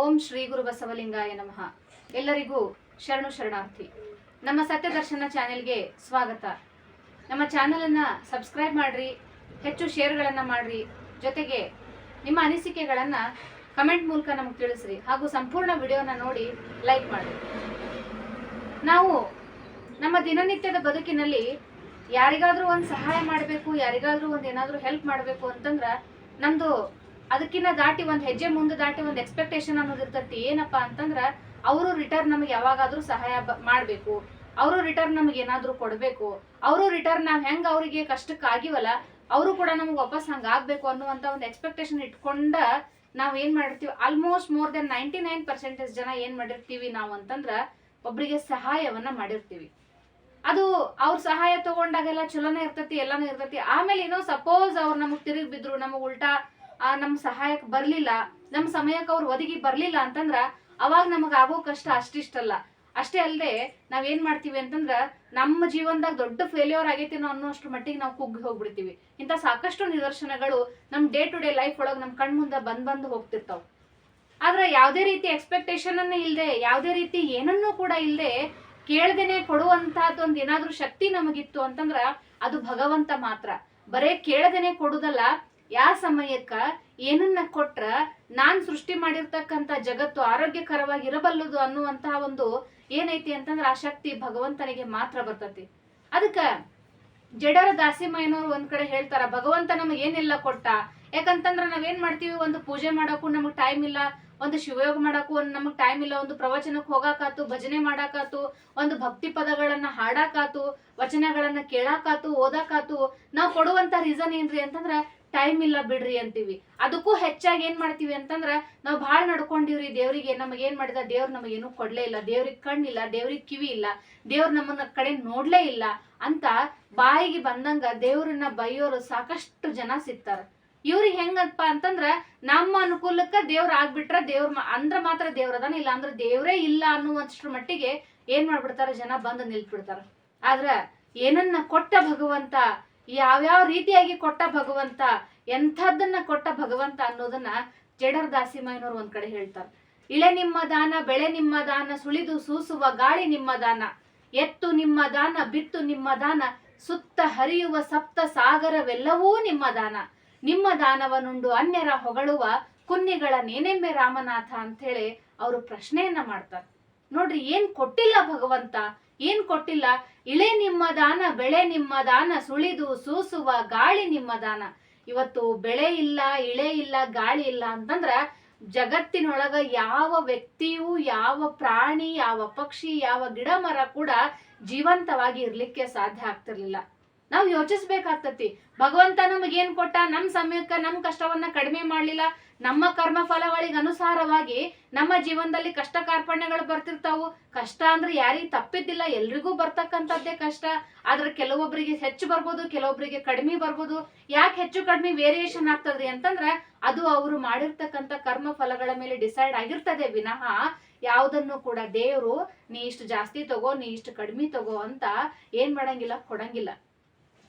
ಓಂ ಶ್ರೀ ಗುರು ಬಸವಲಿಂಗಾಯ ನಮಃ. ಎಲ್ಲರಿಗೂ ಶರಣು ಶರಣಾರ್ಥಿ. ನಮ್ಮ ಸತ್ಯದರ್ಶನ ಚಾನೆಲ್ಗೆ ಸ್ವಾಗತ. ನಮ್ಮ ಚಾನಲನ್ನು ಸಬ್ಸ್ಕ್ರೈಬ್ ಮಾಡಿರಿ, ಹೆಚ್ಚು ಶೇರ್ಗಳನ್ನು ಮಾಡಿರಿ, ಜೊತೆಗೆ ನಿಮ್ಮ ಅನಿಸಿಕೆಗಳನ್ನು ಕಮೆಂಟ್ ಮೂಲಕ ನಮಗೆ ತಿಳಿಸ್ರಿ ಹಾಗೂ ಸಂಪೂರ್ಣ ವಿಡಿಯೋನ ನೋಡಿ ಲೈಕ್ ಮಾಡಿ ನಾವು ನಮ್ಮ ದಿನನಿತ್ಯದ ಬದುಕಿನಲ್ಲಿ ಯಾರಿಗಾದರೂ ಒಂದು ಸಹಾಯ ಮಾಡಬೇಕು, ಯಾರಿಗಾದರೂ ಒಂದು ಏನಾದ್ರೂ ಹೆಲ್ಪ್ ಮಾಡಬೇಕು ಅಂತಂದ್ರೆ ನಮ್ದು ಅದಕ್ಕಿಂತ ದಾಟಿ ಒಂದು ಹೆಜ್ಜೆ ಮುಂದೆ ದಾಟಿ ಒಂದು ಎಕ್ಸ್ಪೆಕ್ಟೇಷನ್ ಅನ್ನೋದು ಇರ್ತೈತಿ. ಏನಪ್ಪಾ ಅಂತಂದ್ರೆ ಅವರು ರಿಟರ್ನ್ ನಮಗೆ ಯಾವಾಗಾದ್ರೂ ಸಹಾಯ ಮಾಡಬೇಕು. ಅವರು ರಿಟರ್ನ್ ನಮಗೆ ಏನಾದರೂ ಕೊಡಬೇಕು. ಅವರು ರಿಟರ್ನ್ ನಾವು ಹೆಂಗೆ ಅವರಿಗೆ ಕಷ್ಟಕ್ಕೆ ಆಗಿವಲ್ಲ, ಅವರು ಕೂಡ ನಮ್ಗೆ ವಾಪಸ್ ಹಂಗೆ ಆಗಬೇಕು ಅನ್ನುವಂತ ಒಂದು ಎಕ್ಸ್ಪೆಕ್ಟೇಷನ್ ಇಟ್ಕೊಂಡ ನಾವು ಏನು ಮಾಡಿರ್ತೀವಿ? Almost more than ninety nine percentage ಜನ ಏನು ಮಾಡಿರ್ತೀವಿ ನಾವು ಅಂತಂದ್ರೆ ಒಬ್ಬರಿಗೆ ಸಹಾಯವನ್ನ ಮಾಡಿರ್ತೀವಿ. ಅದು ಅವ್ರ ಸಹಾಯ ತಗೊಂಡಾಗೆಲ್ಲ ಚಲೋನೇ ಇರ್ತೈತಿ, ಎಲ್ಲಾನು ಇರ್ತೈತಿ. ಆಮೇಲೆ ಏನೋ ಸಪೋಸ್ ಅವ್ರು ನಮಗೆ ತಿರುಗಿ ಬಿದ್ರು, ನಮಗೆ ಉಲ್ಟಾ ಆ, ನಮ್ ಸಹಾಯಕ್ ಬರ್ಲಿಲ್ಲ ನಮ್ ಸಮಯಕ್ಕೆ ಅವ್ರು ಒದಗಿ ಬರ್ಲಿಲ್ಲ ಅಂತಂದ್ರ ಅವಾಗ ನಮಗ್ ಆಗೋ ಕಷ್ಟ ಅಷ್ಟಿಷ್ಟಲ್ಲ. ಅಷ್ಟೇ ಅಲ್ಲದೆ ನಾವ್ ಏನ್ ಮಾಡ್ತೀವಿ ಅಂತಂದ್ರ ನಮ್ಮ ಜೀವನದಾಗ ದೊಡ್ಡ ಫೇಲ್ಯೂರ್ ಆಗೈತಿ ನಾವು ಅನ್ನೋಷ್ಟು ಮಟ್ಟಿಗೆ ನಾವು ಕುಗ್ಗಿ ಹೋಗ್ಬಿಡ್ತೀವಿ. ಇಂಥ ಸಾಕಷ್ಟು ನಿದರ್ಶನಗಳು ನಮ್ ಡೇ ಟು ಡೇ ಲೈಫ್ ಒಳಗೆ ನಮ್ ಕಣ್ ಮುಂದೆ ಬಂದ್ ಬಂದು ಹೋಗ್ತಿರ್ತಾವ. ಆದ್ರೆ ಯಾವುದೇ ರೀತಿ ಎಕ್ಸ್ಪೆಕ್ಟೇಷನ್ ಅನ್ನ ಇಲ್ಲದೆ ಯಾವುದೇ ರೀತಿ ಏನನ್ನೂ ಕೂಡ ಇಲ್ಲದೆ ಕೇಳ್ದೇನೆ ಕೊಡುವಂತಹದ್ದು ಒಂದು ಏನಾದ್ರೂ ಶಕ್ತಿ ನಮಗಿತ್ತು ಅಂತಂದ್ರ ಅದು ಭಗವಂತ ಮಾತ್ರ. ಬರೇ ಕೇಳದೇನೆ ಕೊಡುದಲ್ಲ ಯಾ ಸಮಯಕ್ಕ ಏನನ್ನ ಕೊಟ್ರ ನಾನ್ ಸೃಷ್ಟಿ ಮಾಡಿರ್ತಕ್ಕಂತ ಜಗತ್ತು ಆರೋಗ್ಯಕರವಾಗಿ ಇರಬಲ್ಲದು ಅನ್ನುವಂತಹ ಒಂದು ಏನೈತಿ ಅಂತಂದ್ರ ಆ ಶಕ್ತಿ ಭಗವಂತನಿಗೆ ಮಾತ್ರ ಬರ್ತತಿ. ಅದಕ್ಕ ಜಡರ ದಾಸಿಮಯ್ಯನವ್ರು ಒಂದ್ ಕಡೆ ಹೇಳ್ತಾರ, ಭಗವಂತ ನಮಗ್ ಏನೆಲ್ಲ ಕೊಟ್ಟ, ಯಾಕಂತಂದ್ರ ನಾವೇನ್ ಮಾಡ್ತೀವಿ, ಒಂದು ಪೂಜೆ ಮಾಡಕ್ಕೂ ನಮಗ್ ಟೈಮ್ ಇಲ್ಲ, ಒಂದು ಶಿವಯೋಗ ಮಾಡಕ್ಕೂ ಒಂದು ನಮಗ್ ಟೈಮ್ ಇಲ್ಲ, ಒಂದು ಪ್ರವಚನಕ್ಕೆ ಹೋಗಾಕಾತು, ಭಜನೆ ಮಾಡಾಕಾತು, ಒಂದು ಭಕ್ತಿ ಪದಗಳನ್ನ ಹಾಡಾಕಾತು, ವಚನಗಳನ್ನ ಕೇಳಾಕಾತು, ಓದಾಕಾತು, ನಾವು ಕೊಡುವಂತ ರೀಸನ್ ಏನ್ರಿ ಅಂತಂದ್ರ ಟೈಮ್ ಇಲ್ಲ ಬಿಡ್ರಿ ಅಂತೀವಿ. ಅದಕ್ಕೂ ಹೆಚ್ಚಾಗಿ ಏನ್ ಮಾಡ್ತೀವಿ ಅಂತಂದ್ರ, ನಾವ್ ಭಾಳ ನಡ್ಕೊಂಡಿವ್ರಿ ದೇವ್ರಿಗೆ, ನಮಗೆ ಏನ್ ಮಾಡಿದ ದೇವ್ರ ನಮಗೇನು ಕೊಡ್ಲೇ ಇಲ್ಲ. ದೇವ್ರಿಗೆ ಕಣ್ಣಿಲ್ಲ, ದೇವ್ರಿಗೆ ಕಿವಿ ಇಲ್ಲ. ದೇವ್ರ ನಮ್ಮನ್ನ ಕಡೆ ನೋಡ್ಲೇ ಇಲ್ಲ ಅಂತ ಬಾಯಿಗೆ ಬಂದಂಗ ದೇವ್ರನ್ನ ಬೈಯೋರು ಸಾಕಷ್ಟು ಜನ ಸಿಗ್ತಾರ. ಇವ್ರಿಗೆ ಹೆಂಗಪ್ಪ ಅಂತಂದ್ರ, ನಮ್ಮ ಅನುಕೂಲಕ್ಕ ದೇವ್ರ ಆಗ್ಬಿಟ್ರ ದೇವ್ರ ಅಂದ್ರ ಮಾತ್ರ ದೇವ್ರ ಅದಾನ, ಇಲ್ಲ ಅಂದ್ರ ದೇವ್ರೇ ಇಲ್ಲ ಅನ್ನುವಷ್ಟರ ಮಟ್ಟಿಗೆ ಏನ್ ಮಾಡ್ಬಿಡ್ತಾರ ಜನ ಬಂದು ನಿಲ್ತ್ಬಿಡ್ತಾರ. ಆದ್ರ ಏನನ್ನ ಕೊಟ್ಟ ಭಗವಂತ ಯಾವ್ಯಾವ ರೀತಿಯಾಗಿ ಕೊಟ್ಟ ಭಗವಂತ, ಎಂಥದ್ದನ್ನ ಕೊಟ್ಟ ಭಗವಂತ ಅನ್ನೋದನ್ನ ಜಡರ್ ದಾಸಿಮಯ್ಯನವ್ರು ಒಂದ್ ಕಡೆ ಹೇಳ್ತಾರೆ. ಇಳೆ ನಿಮ್ಮ ದಾನ, ಬೆಳೆ ನಿಮ್ಮ ದಾನ, ಸುಳಿದು ಸೂಸುವ ಗಾಳಿ ನಿಮ್ಮ ದಾನ, ಎತ್ತು ನಿಮ್ಮ ದಾನ, ಬಿತ್ತು ನಿಮ್ಮ ದಾನ, ಸುತ್ತ ಹರಿಯುವ ಸಪ್ತ ಸಾಗರವೆಲ್ಲವೂ ನಿಮ್ಮ ದಾನ. ನಿಮ್ಮ ದಾನವನುಂಡು ಅನ್ಯರ ಹೊಗಳುವ ಕುನ್ನಿಗಳ ನೇನೆಮ್ಮೆ ರಾಮನಾಥ ಅಂತ ಹೇಳಿ ಅವರು ಪ್ರಶ್ನೆಯನ್ನ ಮಾಡ್ತಾರೆ. ನೋಡ್ರಿ, ಏನ್ ಕೊಟ್ಟಿಲ್ಲ ಭಗವಂತ ಏನ್ ಕೊಟ್ಟಿಲ್ಲ? ಇಳೆ ನಿಮ್ಮ ದಾನ, ಬೆಳೆ ನಿಮ್ಮ ದಾನ, ಸುಳಿದು ಸೂಸುವ ಗಾಳಿ ನಿಮ್ಮ ದಾನ. ಇವತ್ತು ಬೆಳೆ ಇಲ್ಲ, ಇಳೆ ಇಲ್ಲ, ಗಾಳಿ ಇಲ್ಲ ಅಂತಂದ್ರ ಜಗತ್ತಿನೊಳಗ ಯಾವ ವ್ಯಕ್ತಿಯೂ, ಯಾವ ಪ್ರಾಣಿ, ಯಾವ ಪಕ್ಷಿ, ಯಾವ ಗಿಡ ಮರ ಕೂಡ ಜೀವಂತವಾಗಿ ಇರ್ಲಿಕ್ಕೆ ಸಾಧ್ಯ ಆಗ್ತಿರ್ಲಿಲ್ಲ. ನಾವು ಯೋಚಿಸ್ಬೇಕಾಗ್ತತಿ. ಭಗವಂತ ನಮಗೇನ್ ಕೊಟ್ಟ? ನಮ್ಮ ಸಮಯಕ್ಕ ನಮ್ ಕಷ್ಟವನ್ನ ಕಡಿಮೆ ಮಾಡಲಿಲ್ಲ. ನಮ್ಮ ಕರ್ಮ ಫಲಗಳಿಗೆ ಅನುಸಾರವಾಗಿ ನಮ್ಮ ಜೀವನದಲ್ಲಿ ಕಷ್ಟ ಕಾರ್ಪಣ್ಯಗಳು ಬರ್ತಿರ್ತಾವು. ಕಷ್ಟ ಅಂದ್ರೆ ಯಾರಿಗೂ ತಪ್ಪಿದ್ದಿಲ್ಲ. ಎಲ್ರಿಗೂ ಬರ್ತಕ್ಕಂಥದ್ದೇ ಕಷ್ಟ. ಆದ್ರೆ ಕೆಲವೊಬ್ಬರಿಗೆ ಹೆಚ್ಚು ಬರ್ಬೋದು ಕೆಲವೊಬ್ಬರಿಗೆ ಕಡಿಮೆ ಬರ್ಬೋದು. ಯಾಕೆ ಹೆಚ್ಚು ಕಡಿಮೆ ವೇರಿಯೇಷನ್ ಆಗ್ತದ್ರಿ ಅಂತಂದ್ರ ಅದು ಅವರು ಮಾಡಿರ್ತಕ್ಕಂಥ ಕರ್ಮ ಫಲಗಳ ಮೇಲೆ ಡಿಸೈಡ್ ಆಗಿರ್ತದೆ. ವಿನಃ ಯಾವುದನ್ನು ಕೂಡ ದೇವರು ನೀ ಇಷ್ಟು ಜಾಸ್ತಿ ತಗೋ, ನೀ ಇಷ್ಟು ಕಡಿಮೆ ತಗೋ ಅಂತ ಏನ್ ಮಾಡಂಗಿಲ್ಲ, ಕೊಡಂಗಿಲ್ಲ.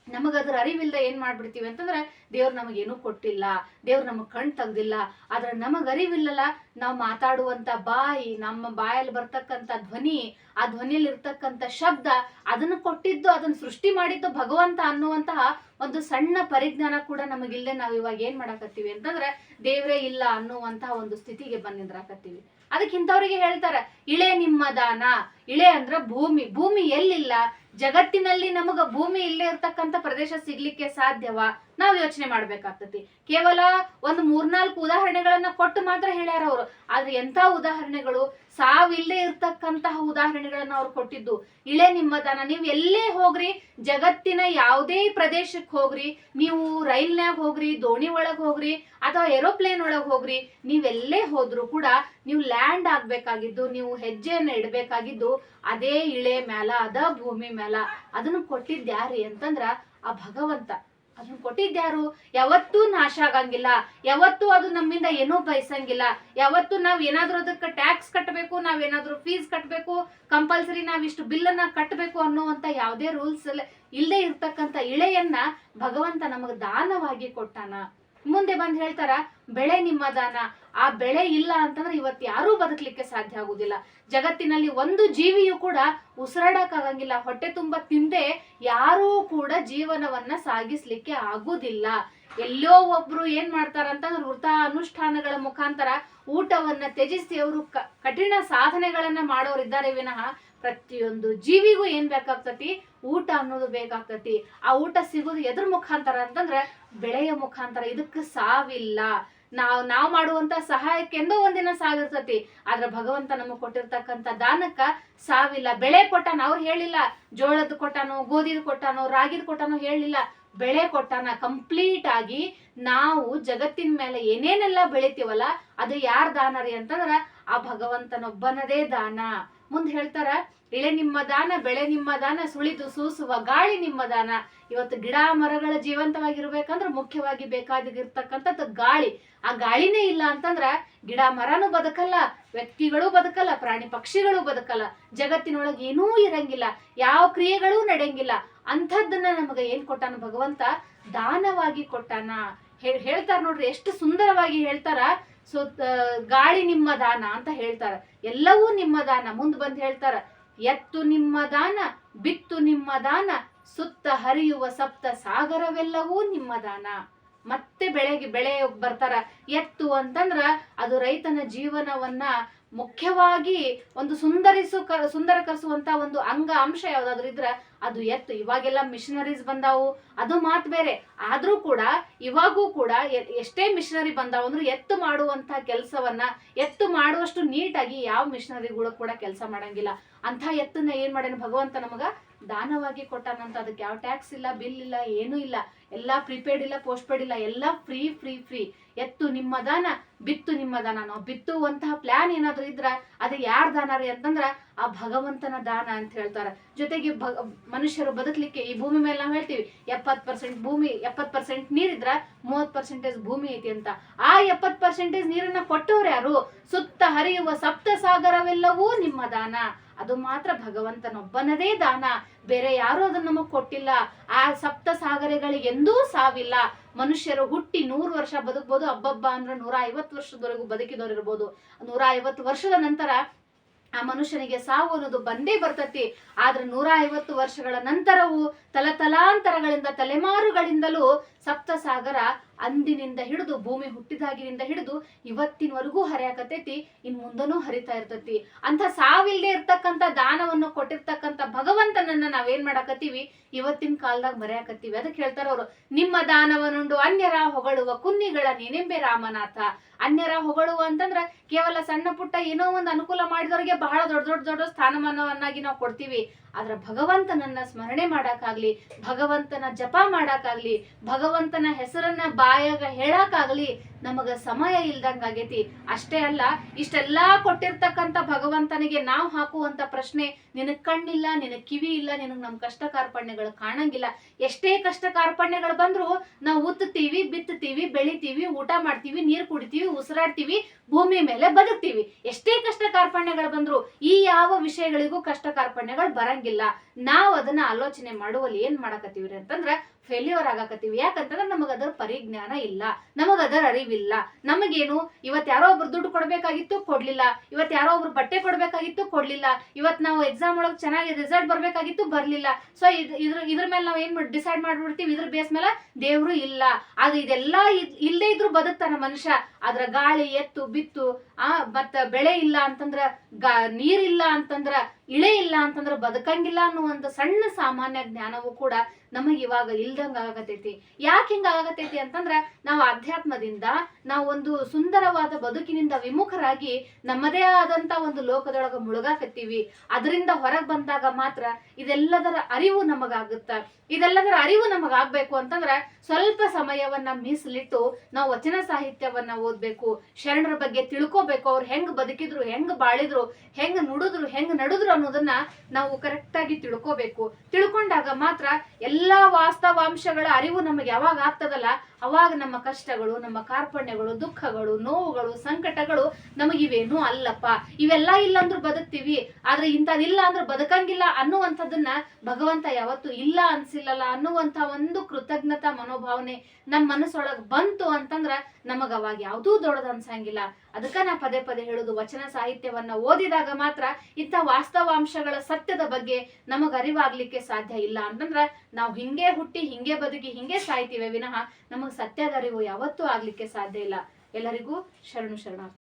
ನಮಗ ಅದ್ರ ಅರಿವಿಲ್ದ ಏನ್ ಮಾಡ್ಬಿಡ್ತೀವಿ ಅಂತಂದ್ರೆ, ದೇವ್ರು ನಮಗೇನು ಕೊಟ್ಟಿಲ್ಲ, ದೇವ್ರು ನಮಗ್ ಕಣ್ ತೆಗ್ದಿಲ್ಲ, ಆದ್ರೆ ನಮಗ್ ಅರಿವಿಲ್ಲಲ್ಲ, ನಾವು ಮಾತಾಡುವಂತ ಬಾಯಿ, ನಮ್ಮ ಬಾಯಲ್ಲಿ ಬರ್ತಕ್ಕಂತ ಧ್ವನಿ, ಆ ಧ್ವನಿಯಲ್ಲಿ ಇರ್ತಕ್ಕಂತ ಶಬ್ದ, ಅದನ್ನ ಕೊಟ್ಟಿದ್ದು, ಅದನ್ನ ಸೃಷ್ಟಿ ಮಾಡಿದ್ದು ಭಗವಂತ ಅನ್ನುವಂತಹ ಒಂದು ಸಣ್ಣ ಪರಿಜ್ಞಾನ ಕೂಡ ನಮಗಿಲ್ಲದೆ ನಾವ್ ಇವಾಗ ಏನ್ ಮಾಡಾಕತ್ತೀವಿ ಅಂತಂದ್ರೆ, ದೇವ್ರೇ ಇಲ್ಲ ಅನ್ನುವಂತಹ ಒಂದು ಸ್ಥಿತಿಗೆ ಬಂದಿದ್ರಾಕತ್ತೀವಿ. ಅದಕ್ಕಿಂತವ್ರಿಗೆ ಅದಕ್ಕೆ ಇಂಥವ್ರಿಗೆ ಹೇಳ್ತಾರ, ಇಳೆ ನಿಮ್ಮ ದಾನ, ಇಳೆ ಅಂದ್ರ ಭೂಮಿ ಭೂಮಿ ಎಲ್ಲಿಲ್ಲ ಜಗತ್ತಿನಲ್ಲಿ ನಮಗ ಭೂಮಿ ಇಲ್ಲೇ ಇರ್ತಕ್ಕಂಥ ಪ್ರದೇಶ ಸಿಗ್ಲಿಕ್ಕೆ ಸಾಧ್ಯವಾ? ನಾವ್ ಯೋಚನೆ ಮಾಡ್ಬೇಕಾಗ್ತತಿ. ಕೇವಲ ಒಂದು ಮೂರ್ನಾಲ್ಕು ಉದಾಹರಣೆಗಳನ್ನ ಕೊಟ್ಟು ಮಾತ್ರ ಹೇಳ್ಯಾರ ಅವರು. ಆದ್ರೆ ಎಂಥ ಉದಾಹರಣೆಗಳು? ಸಾವಿಲ್ಲೇ ಇರ್ತಕ್ಕಂತಹ ಉದಾಹರಣೆಗಳನ್ನ ಅವ್ರು ಕೊಟ್ಟಿದ್ದು. ಇಳೆ ನಿಮ್ಮ ದನ ನೀವು ಎಲ್ಲೇ ಹೋಗ್ರಿ, ಜಗತ್ತಿನ ಯಾವುದೇ ಪ್ರದೇಶಕ್ಕೆ ಹೋಗ್ರಿ, ನೀವು ರೈಲ್ನಾಗ ಹೋಗ್ರಿ, ದೋಣಿ ಒಳಗ್ ಹೋಗ್ರಿ, ಅಥವಾ ಏರೋಪ್ಲೇನ್ ಒಳಗೆ ಹೋಗ್ರಿ, ನೀವೆಲ್ಲೇ ಹೋದ್ರು ಕೂಡ ನೀವು ಲ್ಯಾಂಡ್ ಆಗ್ಬೇಕಾಗಿದ್ದು, ನೀವು ಹೆಜ್ಜೆಯನ್ನ ಇಡಬೇಕಾಗಿದ್ದು, ಅದೇ ಇಳೆ ಮ್ಯಾಲ, ಅದ ಭೂಮಿ ಮ್ಯಾಲ. ಅದನ್ನು ಕೊಟ್ಟಿದ್ಯಾರಿ ಅಂತಂದ್ರ ಆ ಭಗವಂತ. ಅದನ್ನ ಕೊಟ್ಟಿದ್ಯಾರು ಯಾವತ್ತೂ ನಾಶ ಆಗಂಗಿಲ್ಲ. ಯಾವತ್ತೂ ಅದು ನಮ್ಮಿಂದ ಏನೂ ಬಯಸಂಗಿಲ್ಲ. ಯಾವತ್ತೂ ನಾವ್ ಏನಾದರೂ ಅದಕ್ಕೆ ಟ್ಯಾಕ್ಸ್ ಕಟ್ಟಬೇಕು ನಾವ್ ಏನಾದ್ರೂ ಫೀಸ್ ಕಟ್ಟಬೇಕು ಕಂಪಲ್ಸರಿ ನಾವ್ ಇಷ್ಟು ಬಿಲ್ಲನ್ನ ಕಟ್ಟಬೇಕು ಅನ್ನುವಂತ ಯಾವುದೇ ರೂಲ್ಸ್ ಇಲ್ಲದೆ ಇರ್ತಕ್ಕಂಥ ಇಳೆಯನ್ನ ಭಗವಂತ ನಮಗ್ ದಾನವಾಗಿ ಕೊಟ್ಟಾನ. ಮುಂದೆ ಬಂದು ಹೇಳ್ತಾರ, ಬೆಳೆ ನಿಮ್ಮ ದಾನ. ಆ ಬೆಳೆ ಇಲ್ಲ ಅಂತಂದ್ರೆ ಇವತ್ತು ಯಾರೂ ಬದುಕಲಿಕ್ಕೆ ಸಾಧ್ಯ ಆಗುದಿಲ್ಲ. ಜಗತ್ತಿನಲ್ಲಿ ಒಂದು ಜೀವಿಯು ಕೂಡ ಉಸಿರಾಡಕ್ಕಾಗಂಗಿಲ್ಲ. ಹೊಟ್ಟೆ ತುಂಬ ತಿಂದೆ ಯಾರೂ ಕೂಡ ಜೀವನವನ್ನ ಸಾಗಿಸ್ಲಿಕ್ಕೆ ಆಗುದಿಲ್ಲ. ಎಲ್ಲೋ ಒಬ್ರು ಏನ್ ಮಾಡ್ತಾರ ಅಂತಂದ್ರೆ ವೃತ ಅನುಷ್ಠಾನಗಳ ಮುಖಾಂತರ ಊಟವನ್ನ ತ್ಯಜಿಸಿ ಅವರು ಕಠಿಣ ಸಾಧನೆಗಳನ್ನ ಮಾಡೋರಿದ್ದಾರೆ ವಿನಃ ಪ್ರತಿಯೊಂದು ಜೀವಿಗೂ ಏನ್ ಬೇಕಾಗ್ತತಿ? ಊಟ ಅನ್ನೋದು ಬೇಕಾಗ್ತತಿ. ಆ ಊಟ ಸಿಗೋದು ಎದ್ರ ಮುಖಾಂತರ ಅಂತಂದ್ರೆ ಬೆಳೆಯ ಮುಖಾಂತರ. ಇದಕ್ಕೆ ಸಾವಿಲ್ಲ. ನಾವ್ ನಾವ್ ಮಾಡುವಂತ ಸಹಾಯಕ್ಕೆಂದೋ ಒಂದಿನ ಸಾವಿರ್ತತಿ. ಆದ್ರೆ ಭಗವಂತ ನಮಗೆ ಕೊಟ್ಟಿರ್ತಕ್ಕಂಥ ದಾನಕ್ಕ ಸಾವಿಲ್ಲ. ಬೆಳೆ ಕೊಟ್ಟಾನ ಅವ್ರು ಹೇಳಿಲ್ಲ. ಜೋಳದ ಕೊಟ್ಟಾನೋ, ಗೋಧಿದ ಕೊಟ್ಟಾನೋ, ರಾಗಿದ ಕೊಟ್ಟಾನೋ ಹೇಳಿಲ್ಲ. ಬೆಳೆ ಕೊಟ್ಟಾನ. ಕಂಪ್ಲೀಟ್ ಆಗಿ ನಾವು ಜಗತ್ತಿನ ಮೇಲೆ ಏನೇನೆಲ್ಲ ಬೆಳಿತೀವಲ್ಲ, ಅದು ಯಾರ್ ದಾನ ರೀ ಅಂತಂದ್ರ ಆ ಭಗವಂತನೊಬ್ಬನದೇ ದಾನ. ಮುಂದ್ ಹೇಳ್ತಾರ, ಇಳೆ ನಿಮ್ಮ ದಾನ, ಬೆಳೆ ನಿಮ್ಮ ದಾನ, ಸುಳಿದು ಸೂಸುವ ಗಾಳಿ ನಿಮ್ಮ ದಾನ. ಇವತ್ತು ಗಿಡ ಮರಗಳ ಜೀವಂತವಾಗಿರ್ಬೇಕಂದ್ರೆ ಮುಖ್ಯವಾಗಿ ಬೇಕಾಗಿರ್ತಕ್ಕಂಥದ್ದು ಗಾಳಿ. ಆ ಗಾಳಿನೇ ಇಲ್ಲ ಅಂತಂದ್ರ ಗಿಡ ಮರನೂ ಬದುಕಲ್ಲ, ವ್ಯಕ್ತಿಗಳು ಬದುಕಲ್ಲ, ಪ್ರಾಣಿ ಪಕ್ಷಿಗಳು ಬದುಕಲ್ಲ, ಜಗತ್ತಿನೊಳಗೆ ಏನೂ ಇರಂಗಿಲ್ಲ, ಯಾವ ಕ್ರಿಯೆಗಳೂ ನಡೆಯಂಗಿಲ್ಲ ಅಂಥದ್ದನ್ನ ನಮಗೆ ಏನ್ ಕೊಟ್ಟಾನ ಭಗವಂತ? ದಾನವಾಗಿ ಕೊಟ್ಟಾನ. ಹೇಳ್ತಾರ ನೋಡ್ರಿ, ಎಷ್ಟು ಸುಂದರವಾಗಿ ಹೇಳ್ತಾರ, ಸೊ ಗಾಳಿ ನಿಮ್ಮ ದಾನ ಅಂತ ಹೇಳ್ತಾರ. ಎಲ್ಲವೂ ನಿಮ್ಮ ದಾನ. ಮುಂದ್ ಬಂದ್ ಹೇಳ್ತಾರ, ಎತ್ತು ನಿಮ್ಮ ದಾನ, ಬಿತ್ತು ನಿಮ್ಮ ದಾನ, ಸುತ್ತ ಹರಿಯುವ ಸಪ್ತ ಸಾಗರವೆಲ್ಲವೂ ನಿಮ್ಮ ದಾನ. ಮತ್ತೆ ಬೆಳೆಗೆ ಬೆಳೆ ಬರ್ತಾರ. ಎತ್ತು ಅಂತಂದ್ರ ಅದು ರೈತನ ಜೀವನವನ್ನ ಮುಖ್ಯವಾಗಿ ಒಂದು ಸುಂದರಿಸು ಸುಂದರಕರಿಸುವಂತ ಒಂದು ಅಂಗ, ಅಂಶ ಯಾವ್ದಾದ್ರು ಇದ್ರ ಅದು ಎತ್ತು. ಇವಾಗೆಲ್ಲ ಮಿಷನರೀಸ್ ಬಂದಾವು. ಅದು ಮಾತು ಬೇರೆ. ಆದರೂ ಕೂಡ, ಇವಾಗೂ ಕೂಡ ಎಷ್ಟೇ ಮಿಷನರಿ ಬಂದಾವು ಅಂದ್ರೆ ಎತ್ತು ಮಾಡುವಂತ ಕೆಲಸವನ್ನ, ಎತ್ತು ಮಾಡುವಷ್ಟು ನೀಟಾಗಿ ಯಾವ ಮಿಷನರಿಗಳು ಕೂಡ ಕೆಲಸ ಮಾಡಂಗಿಲ್ಲ. ಅಂತ ಎತ್ತನ್ನ ಏನ್ ಮಾಡ್ಯಾನ ಭಗವಂತ ನಮಗ? ದಾನವಾಗಿ ಕೊಟ್ಟಾನಂತ ಅದಕ್ಕೆ ಯಾವ ಟ್ಯಾಕ್ಸ್ ಇಲ್ಲ ಬಿಲ್ ಇಲ್ಲ, ಏನೂ ಇಲ್ಲ. ಎಲ್ಲ ಪ್ರಿಪೇಡ್ ಇಲ್ಲ ಪೋಸ್ಟ್ ಪೇಡ್ ಇಲ್ಲ, ಎಲ್ಲ ಫ್ರೀ ಫ್ರೀ ಫ್ರೀ ಎತ್ತು ನಿಮ್ಮ ದಾನ, ಬಿತ್ತು ನಿಮ್ಮ ದಾನ. ನಾವು ಬಿತ್ತುವಂತಹ ಪ್ಲಾನ್ ಏನಾದರೂ ಇದ್ರ ಅದು ಯಾರ ದಾನ ರೀ ಅಂತಂದ್ರ ಆ ಭಗವಂತನ ದಾನ ಅಂತ ಹೇಳ್ತಾರ. ಜೊತೆಗೆ ಭಗ ಮನುಷ್ಯರು ಬದುಕಲಿಕ್ಕೆ ಈ ಭೂಮಿ ಮೇಲೆ ನಾವು ಹೇಳ್ತೀವಿ ಎಪ್ಪತ್ ಪರ್ಸೆಂಟ್ ಭೂಮಿ, ಎಪ್ಪತ್ತು ಪರ್ಸೆಂಟ್ ನೀರಿದ್ರ ಮೂವತ್ ಪರ್ಸೆಂಟೇಜ್ ಭೂಮಿ ಐತಿ ಅಂತ. ಆ ಎಪ್ಪತ್ ಪರ್ಸೆಂಟೇಜ್ ನೀರನ್ನ ಕೊಟ್ಟವ್ರು ಯಾರು? ಸುತ್ತ ಹರಿಯುವ ಸಪ್ತ ಸಾಗರವೆಲ್ಲವೂ ನಿಮ್ಮ ದಾನ. ಅದು ಮಾತ್ರ ಭಗವಂತನೊಬ್ಬನದೇ ದಾನ. ಬೇರೆ ಯಾರು ಅದನ್ನ ನಮಗ್ ಕೊಟ್ಟಿಲ್ಲ. ಆ ಸಪ್ತ ಸಾಗರಗಳು ಎಂದೂ ಸಾವಿಲ್ಲ. ಮನುಷ್ಯರು ಹುಟ್ಟಿ ನೂರು ವರ್ಷ ಬದುಕ್ಬೋದು, ಹಬ್ಬಬ್ಬ ಅಂದ್ರೆ ನೂರ ಐವತ್ತು ವರ್ಷದವರೆಗೂ ಬದುಕಿದವರು ಇರ್ಬೋದು. ನೂರ ಐವತ್ತು ವರ್ಷದ ನಂತರ ಆ ಮನುಷ್ಯನಿಗೆ ಸಾವು ಅನ್ನೋದು ಬಂದೇ ಬರ್ತತಿ. ಆದ್ರೆ ನೂರ ಐವತ್ತು ವರ್ಷಗಳ ನಂತರವೂ ತಲತಲಾಂತರಗಳಿಂದ ತಲೆಮಾರುಗಳಿಂದಲೂ ಸಪ್ತ ಸಾಗರ ಅಂದಿನಿಂದ ಹಿಡಿದು ಭೂಮಿ ಹುಟ್ಟಿದಾಗಿನಿಂದ ಹಿಡಿದು ಇವತ್ತಿನವರೆಗೂ ಹರಿಯಾಕತೈತಿ ಇನ್ ಮುಂದನೂ ಹರಿತಾ ಇರ್ತೈತಿ. ಅಂತ ಸಾವಿಲ್ದೆ ಇರ್ತಕ್ಕಂತ ದಾನವನ್ನು ಕೊಟ್ಟಿರ್ತಕ್ಕಂತ ಭಗವಂತನನ್ನ ನಾವೇನ್ ಮಾಡಾಕತ್ತೀವಿ? ಇವತ್ತಿನ ಕಾಲದಾಗ ಮರೆಯಾಕತ್ತೀವಿ. ಅದಕ್ಕೆ ಹೇಳ್ತಾರ ಅವರು, ನಿಮ್ಮ ದಾನವನುಂಡು ಅನ್ಯರ ಹೊಗಳುವ ಕುನ್ನಿಗಳ ನೀನೆಂಬೆ ರಾಮನಾಥ. ಅನ್ಯರ ಹೊಗಳುವ ಅಂತಂದ್ರ ಕೇವಲ ಸಣ್ಣ ಪುಟ್ಟ ಏನೋ ಒಂದು ಅನುಕೂಲ ಮಾಡಿದವರಿಗೆ ಬಹಳ ದೊಡ್ಡ ದೊಡ್ಡ ದೊಡ್ಡ ಸ್ಥಾನಮಾನವನ್ನಾಗಿ ನಾವು ಕೊಡ್ತೀವಿ. ಆದ್ರ ಭಗವಂತನನ್ನ ಸ್ಮರಣೆ ಮಾಡಕ್ಕಾಗ್ಲಿ ಭಗವಂತನ ಜಪ ಮಾಡಕ್ಕಾಗ್ಲಿ ಭಗವಂತನ ಹೆಸರನ್ನ ಬಾಯಾಗ ಹೇಳಕ್ಕಾಗ್ಲಿ ನಮಗ ಸಮಯ ಇಲ್ದಂಗ ಆಗೈತಿ. ಅಷ್ಟೇ ಅಲ್ಲ, ಇಷ್ಟೆಲ್ಲಾ ಕೊಟ್ಟಿರ್ತಕ್ಕಂಥ ಭಗವಂತನಿಗೆ ನಾವು ಹಾಕುವಂತ ಪ್ರಶ್ನೆ, ನಿನಗ್ ಕಣ್ಣಿಲ್ಲ, ನಿನಗ್ ಕಿವಿ ಇಲ್ಲ, ನಿನಗ್ ನಮ್ ಕಷ್ಟ ಕಾರ್ಪಣ್ಯಗಳು ಕಾಣಂಗಿಲ್ಲ. ಎಷ್ಟೇ ಕಷ್ಟ ಕಾರ್ಪಣ್ಯಗಳು ಬಂದ್ರು ನಾವು ಉತ್ತುತ್ತೀವಿ, ಬಿತ್ತುತ್ತೀವಿ, ಬೆಳಿತೀವಿ, ಊಟ ಮಾಡ್ತೀವಿ, ನೀರ್ ಕುಡಿತೀವಿ, ಉಸಿರಾಡ್ತೀವಿ, ಭೂಮಿ ಮೇಲೆ ಬದುಕ್ತೀವಿ. ಎಷ್ಟೇ ಕಷ್ಟ ಕಾರ್ಪಣ್ಯಗಳು ಬಂದ್ರು ಈ ಯಾವ ವಿಷಯಗಳಿಗೂ ಕಷ್ಟ ಕಾರ್ಪಣ್ಯಗಳು ಬರಂಗಿಲ್ಲ. ನಾವು ಅದನ್ನ ಆಲೋಚನೆ ಮಾಡುವಲ್ಲಿ ಏನ್ ಮಾಡಕತ್ತೀವ್ರಿ ಅಂತಂದ್ರ ಫೇಲ್ಯೂರ್ ಆಗಾಕತ್ತೀವಿ. ಯಾಕಂತಂದ್ರೆ ನಮಗ ಅದರ ಪರಿಜ್ಞಾನ ಇಲ್ಲ. ನಮಗ ಅದರ ಅರಿವಿಲ್ಲ. ನಮಗೇನು? ಇವತ್ ಯಾರೋ ಒಬ್ರು ದುಡ್ಡು ಕೊಡಬೇಕಾಗಿತ್ತು, ಕೊಡ್ಲಿಲ್ಲ. ಇವತ್ ಯಾರೋ ಒಬ್ರು ಬಟ್ಟೆ ಕೊಡಬೇಕಾಗಿತ್ತು, ಕೊಡ್ಲಿಲ್ಲ. ಇವತ್ ನಾವು ಎಕ್ಸಾಮ್ ಒಳಗ್ ಚೆನ್ನಾಗಿ ರಿಸಲ್ಟ್ ಬರ್ಬೇಕಾಗಿತ್ತು, ಬರ್ಲಿಲ್ಲ. ಸೊ ಇದ್ರ ಇದ್ರ ಮೇಲೆ ನಾವು ಏನ್ ಡಿಸೈಡ್ ಮಾಡ್ಬಿಡ್ತೀವಿ? ಇದ್ರ ಬೇಸ್ ಮೇಲೆ ದೇವ್ರು ಇಲ್ಲ. ಅದು ಇದೆಲ್ಲ ಇದ್- ಇಲ್ದೇ ಇದ್ರು ಬದುಕ್ತಾನ ಮನುಷ್ಯ. ಅದ್ರ ಗಾಳಿ ಎತ್ತು, ಬಿತ್ತು, ಆ, ಮತ್ತ ಬೆಳೆ ಇಲ್ಲ ಅಂತಂದ್ರ ಗಾ, ನೀರಿಲ್ಲ ಅಂತಂದ್ರ ಇಳೆ ಇಲ್ಲ ಅಂತಂದ್ರ ಬದುಕಂಗಿಲ್ಲ ಅನ್ನುವಂತ ಸಣ್ಣ ಸಾಮಾನ್ಯ ಜ್ಞಾನವು ಕೂಡ ನಮಗೆ ಇವಾಗ ಇಲ್ದಂಗ ಆಗತೈತಿ ಯಾಕೆ ಹಿಂಗ ಆಗತೈತಿ ಅಂತಂದ್ರ ನಾವು ಅಧ್ಯಾತ್ಮದಿಂದ ನಾವು ಒಂದು ಸುಂದರವಾದ ಬದುಕಿನಿಂದ ವಿಮುಖರಾಗಿ ನಮ್ಮದೇ ಆದಂತ ಒಂದು ಲೋಕದೊಳಗ ಮುಳುಗಾಕತ್ತೀವಿ. ಅದರಿಂದ ಹೊರಗ್ ಬಂದಾಗ ಮಾತ್ರ ಇದೆಲ್ಲದರ ಅರಿವು ನಮಗಾಗುತ್ತ. ಇದೆಲ್ಲದರ ಅರಿವು ನಮಗಾಗ್ಬೇಕು ಅಂತಂದ್ರ ಸ್ವಲ್ಪ ಸಮಯವನ್ನ ಮೀಸಲಿಟ್ಟು ನಾವು ವಚನ ಸಾಹಿತ್ಯವನ್ನ ಓದ್ಬೇಕು. ಶರಣರ ಬಗ್ಗೆ ತಿಳ್ಕೋಬೇಕು. ಅವ್ರು ಹೆಂಗ್ ಬದುಕಿದ್ರು, ಹೆಂಗ್ ಬಾಳಿದ್ರು, ಹೆಂಗ್ ನುಡಿದ್ರು, ಹೆಂಗ್ ನಡೆದ್ರು ಅನ್ನೋದನ್ನ ನಾವು ಕರೆಕ್ಟ್ ಆಗಿ ತಿಳ್ಕೋಬೇಕು. ತಿಳ್ಕೊಂಡಾಗ ಮಾತ್ರ ಎಲ್ಲಾ ವಾಸ್ತವಾಂಶಗಳ ಅರಿವು ನಮಗೆ ಯಾವಾಗ ಆಗ್ತದಲ್ಲ ಅವಾಗ ನಮ್ಮ ಕಷ್ಟಗಳು, ನಮ್ಮ ಕಾರ್ಪಣ್ಯಗಳು, ದುಃಖಗಳು, ನೋವುಗಳು, ಸಂಕಟಗಳು ನಮಗಿವೇನು ಅಲ್ಲಪ್ಪ. ಇವೆಲ್ಲ ಇಲ್ಲ ಅಂದ್ರೂ ಬದುಕ್ತೀವಿ. ಆದ್ರೆ ಇಂಥದಿಲ್ಲ ಅಂದ್ರೆ ಬದುಕಂಗಿಲ್ಲ ಅನ್ನುವಂಥದ್ದನ್ನ ಭಗವಂತ ಯಾವತ್ತು ಇಲ್ಲ ಅನ್ಸಿಲ್ಲಲ್ಲ ಅನ್ನುವಂಥ ಒಂದು ಕೃತಜ್ಞತಾ ಮನೋಭಾವನೆ ನಮ್ಮ ಮನಸ್ಸೊಳಗ್ ಬಂತು ಅಂತಂದ್ರ ನಮಗ ಅವಾಗ ಯಾವುದೂ ದೊಡ್ಡದು ಅನ್ಸಂಗಿಲ್ಲ. ಅದಕ್ಕ ನಾ ಪದೇ ಪದೇ ಹೇಳುದು, ವಚನ ಸಾಹಿತ್ಯವನ್ನ ಓದಿದಾಗ ಮಾತ್ರ ಇಂಥ ವಾಸ್ತವಾಂಶಗಳ ಸತ್ಯದ ಬಗ್ಗೆ ನಮಗ ಅರಿವಾಗ್ಲಿಕ್ಕೆ ಸಾಧ್ಯ ಇಲ್ಲ. ಅಂತಂದ್ರ ನಾವು ಹಿಂಗೆ ಹುಟ್ಟಿ, ಹಿಂಗೆ ಬದುಕಿ, ಹಿಂಗೆ ಸಾಯ್ತೀವಿ. ವಿನಃ ನಮಗ್ ಸತ್ಯದ ಅರಿವು ಯಾವತ್ತೂ ಆಗ್ಲಿಕ್ಕೆ ಸಾಧ್ಯ ಇಲ್ಲ. ಎಲ್ಲರಿಗೂ ಶರಣು ಶರಣಾರ್ಥಿ.